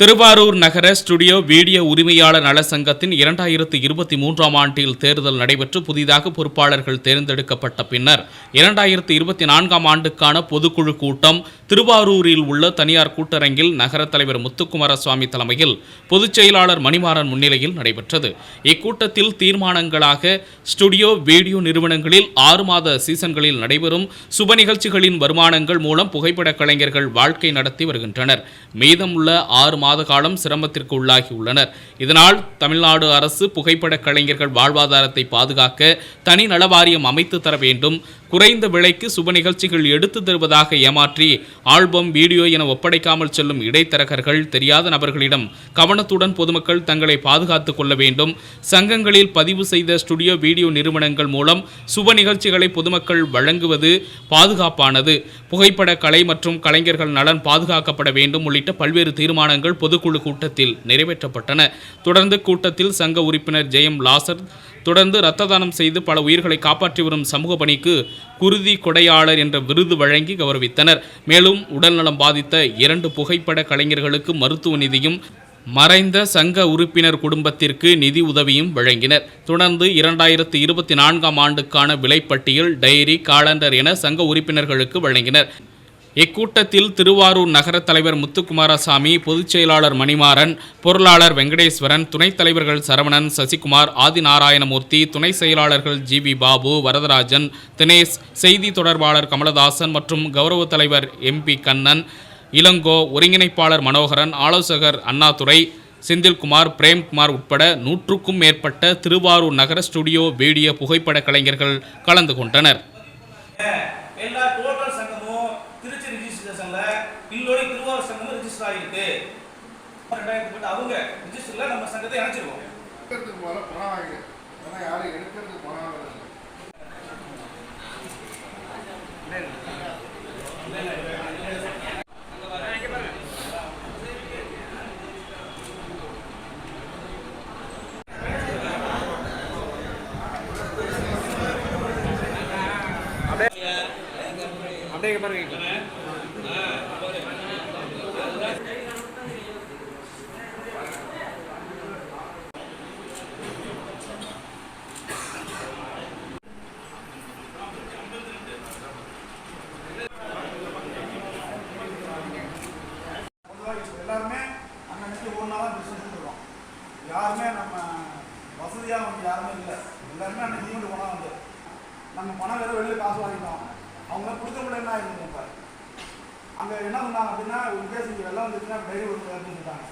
திருவாரூர் நகர studio video உரிமையாளர் நல சங்கத்தின் இரண்டாயிரத்து இருபத்தி மூன்றாம் ஆண்டில் தேர்தல் நடைபெற்று புதிதாக பொறுப்பாளர்கள் தேர்ந்தெடுக்கப்பட்ட பின்னர் இரண்டாயிரத்து இருபத்தி நான்காம் ஆண்டுக்கான பொதுக்குழு கூட்டம் திருவாரூரில் உள்ள தனியார் கூட்டரங்கில் நகர தலைவர் முத்துக்குமாரசுவாமி தலைமையில் பொதுச் செயலாளர் மணிமாறன் முன்னிலையில் நடைபெற்றது. இக்கூட்டத்தில் தீர்மானங்களாக ஸ்டுடியோ வீடியோ நிறுவனங்களில் ஆறு மாத சீசன்களில் நடைபெறும் சுப நிகழ்ச்சிகளின் வருமானங்கள் மூலம் புகைப்பட கலைஞர்கள் வாழ்க்கை நடத்தி வருகின்றனர். மீதமுள்ள ஆறு மாத காலம் சிரமத்திற்கு உள்ளாகியுள்ளனர் இதனால் தமிழ்நாடு அரசு புகைப்பட கலைஞர்கள் வாழ்வாதாரத்தை பாதுகாக்க தனி நலவாரியம் அமைத்து தர வேண்டும். குறைந்த விலைக்கு சுப நிகழ்ச்சிகள் எடுத்து தருவதாக ஏமாற்றி ஆல்பம் வீடியோ என ஒப்படைக்காமல் செல்லும் இடைத்தரகர்கள் தெரியாத நபர்களிடம் கவனத்துடன் பொதுமக்கள் தங்களை பாதுகாத்துக் கொள்ள வேண்டும். சங்கங்களில் பதிவு செய்த ஸ்டுடியோ வீடியோ நிறுவனங்கள் மூலம் சுப நிகழ்ச்சிகளை பொதுமக்கள் வழங்குவது பாதுகாப்பானது. புகைப்பட கலை மற்றும் கலைஞர்கள் நலன் பாதுகாக்கப்பட வேண்டும் உள்ளிட்ட பல்வேறு தீர்மானங்கள் பொதுக்குழு கூட்டத்தில் நிறைவேற்றப்பட்டன. தொடர்ந்து கூட்டத்தில் சங்க உறுப்பினர் ஜெயம் லாசர் தொடர்ந்து இரத்த தானம் செய்து பல உயிர்களை காப்பாற்றி வரும் சமூக பணிக்கு குருதி கொடையாளர் என்ற விருது வழங்கி கௌரவித்தனர். மேலும் உடல்நலம் பாதித்த இரண்டு புகைப்பட கலைஞர்களுக்கு மருத்துவ நிதியும் மறைந்த சங்க உறுப்பினர் குடும்பத்திற்கு நிதி உதவியும் வழங்கினர். தொடர்ந்து இரண்டாயிரத்து இருபத்தி நான்காம் ஆண்டுக்கான விலைப்பட்டியல் டைரி காலண்டர் என சங்க உறுப்பினர்களுக்கு வழங்கினர். இக்கூட்டத்தில் திருவாரூர் நகர தலைவர் முத்துக்குமாரசாமி பொதுச் செயலாளர் மணிமாறன் பொருளாளர் வெங்கடேஸ்வரன் துணைத் தலைவர்கள் சரவணன் சசிகுமார் ஆதிநாராயணமூர்த்தி துணை செயலாளர்கள் ஜி வி பாபு வரதராஜன் தினேஷ் செய்தி தொடர்பாளர் கமலதாசன் மற்றும் கௌரவ தலைவர் எம்பி கண்ணன் இளங்கோ ஒருங்கிணைப்பாளர் மனோகரன் ஆலோசகர் அண்ணாதுரை செந்தில்குமார் பிரேம்குமார் உட்பட நூற்றுக்கும் மேற்பட்ட திருவாரூர் நகர ஸ்டுடியோ வீடியோ புகைப்பட கலைஞர்கள் கலந்து கொண்டனர். திருவாரூர் சங்கமும் ரிஜிஸ்டர் ஆகிருக்கு ரெண்டாயிரத்தி பத்து அவங்க ரிஜிஸ்டர்ல நம்ம சங்கத்தை இணைச்சிருக்கோம் எடுக்கிறதுக்கு போல பணம் வாங்கி ஏன்னா யாரும் எடுக்கிறதுக்கு பணம் இல்லை. அப்படியே பாருங்க. யாருமே நம்ம வசதியாக வந்து யாருமே இல்லை. எல்லாருமே அன்னைக்கு ஈவெண்ட் போனால் வந்து நம்ம பணம் வேறு வெளியில் காசு வாங்கிட்டோம். அவங்க கொடுக்க முடியலன்னா ஆகிருந்தோம் பாரு? அங்கே என்ன பண்ணாங்க அப்படின்னா ஒரு கேஸ் இங்கே வெள்ளம் வந்துச்சுன்னா டைரி ஒரு சொல்லிட்டாங்க